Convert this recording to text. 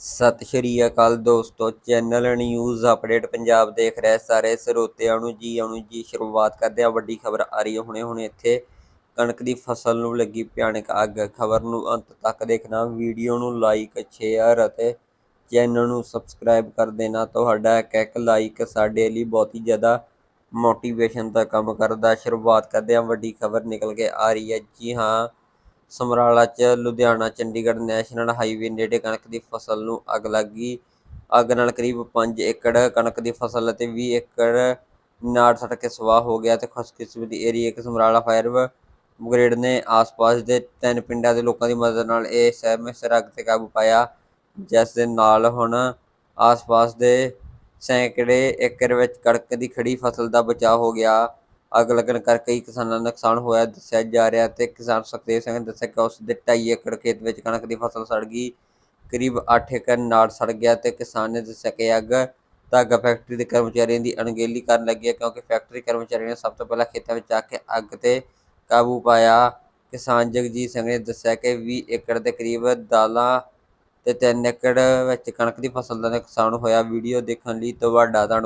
ਸਤਿ ਸ਼੍ਰੀ ਅਕਾਲ ਦੋਸਤੋ, channel news update Punjab ਦੇਖ ਰਹੇ ਸਾਰੇ ਸਰੋਤਿਆਂ ਨੂੰ ਜੀ। ਆਉਣ ਜੀ, ਸ਼ੁਰੂਆਤ ਕਰਦੇ ਆ ਵੱਡੀ ਖਬਰ ਆ ਰਹੀ ਹੈ ਹੁਣੇ ਹੁਣੇ ਇੱਥੇ। ਕਣਕ ਦੀ ਫਸਲ ਨੂੰ ਲੱਗੀ ਭਿਆਨਕ ਅੱਗ। ਖਬਰ ਨੂੰ ਅੰਤ ਤੱਕ ਦੇਖਣਾ, ਵੀਡੀਓ ਨੂੰ ਲਾਈਕ ਸ਼ੇਅਰ ਅਤੇ ਚੈਨਲ ਨੂੰ ਸਬਸਕ੍ਰਾਈਬ ਕਰ ਦੇਣਾ। ਤੁਹਾਡਾ ਇੱਕ ਇੱਕ ਲਾਈਕ ਸਾਡੇ ਲਈ ਬਹੁਤ ਹੀ ਜ਼ਿਆਦਾ ਮੋਟੀਵੇਸ਼ਨ ਦਾ ਕੰਮ ਕਰਦਾ। ਸ਼ੁਰੂਆਤ ਕਰਦੇ ਆ ਵੱਡੀ ਖਬਰ ਨਿਕਲ ਕੇ ਆ ਰਹੀ ਹੈ। ਜੀ ਹਾਂ ਸਮਰਾਲਾ ਚ, ਲੁਧਿਆਣਾ, ਚੰਡੀਗੜ੍ਹ ਨੈਸ਼ਨਲ ਹਾਈਵੇ ਨੇੜੇ ਕਣਕ ਦੀ ਫਸਲ ਨੂੰ ਅੱਗ ਲੱਗੀ ਅੱਗ ਨਾਲ ਕਰੀਬ 5 ਏਕੜ ਕਣਕ ਦੀ ਫਸਲ ਅਤੇ 20 ਏਕੜ ਨਾੜ ਸੜ ਕੇ ਸਵਾਹ ਹੋ ਗਿਆ ਤੇ ਖੁਸ਼ਕਿਸਮਤੀ ਏਰੀਆ ਇੱਕ ਸਮਰਾਲਾ ਫਾਇਰ ਬ੍ਰਿਗੇਡ ਨੇ ਆਸ-ਪਾਸ ਦੇ ਤਿੰਨ ਪਿੰਡਾਂ ਦੇ ਲੋਕਾਂ ਦੀ ਮਦਦ ਨਾਲ ਇਹ ਸਹਿਮ ਅੱਗ ਤੇ ਕਾਬੂ ਪਾਇਆ, ਜਿਸ ਦੇ ਨਾਲ ਹੁਣ ਆਸ-ਪਾਸ ਦੇ ਸੈਂਕੜੇ ਏਕੜ ਵਿੱਚ ਕਣਕ ਦੀ ਖੜੀ ਫਸਲ ਦਾ ਬਚਾਅ ਹੋ ਗਿਆ। ਅੱਗ ਲੱਗਣ ਕਰਕੇ ਕਈ ਕਿਸਾਨਾਂ ਦਾ ਨੁਕਸਾਨ ਹੋਇਆ, ਦੱਸਿਆ ਜਾ ਰਿਹਾ ਤੇ ਕਿਸਾਨ ਸੁਖਦੇਵ ਸਿੰਘ ਨੇ ਦੱਸਿਆ ਕਿ ਉਸ ਦੇ 2.5 ਏਕੜ ਖੇਤ ਵਿੱਚ ਕਣਕ ਦੀ ਫਸਲ ਸੜ ਗਈ, ਕਰੀਬ 8 ਏਕੜ ਨਾੜ ਸੜ ਗਿਆ ਤੇ ਕਿਸਾਨ ਨੇ ਦੱਸਿਆ ਕਿ ਅੱਗ ਧਾਗਾ ਫੈਕਟਰੀ ਦੇ ਕਰਮਚਾਰੀਆਂ ਦੀ ਅਣਗਹਿਲੀ ਕਰਨ ਲੱਗੀ ਹੈ ਕਿਉਂਕਿ ਫੈਕਟਰੀ ਕਰਮਚਾਰੀਆਂ ਨੇ ਸਭ ਤੋਂ ਪਹਿਲਾਂ ਖੇਤਾਂ ਵਿੱਚ ਆ ਕੇ ਅੱਗ ਤੇ ਕਾਬੂ ਪਾਇਆ। ਕਿਸਾਨ ਜਗਜੀਤ ਸਿੰਘ ਨੇ ਦੱਸਿਆ ਕਿ 20 ਏਕੜ ਦੇ ਕਰੀਬ ਦਾਲਾਂ ਤੇ 3 ਏਕੜ ਵਿੱਚ ਕਣਕ ਦੀ ਫਸਲ ਦਾ ਨੁਕਸਾਨ ਹੋਇਆ। ਵੀਡੀਓ ਦੇਖਣ ਲਈ ਤੁਹਾਡਾ ਧੰਨਵਾਦ।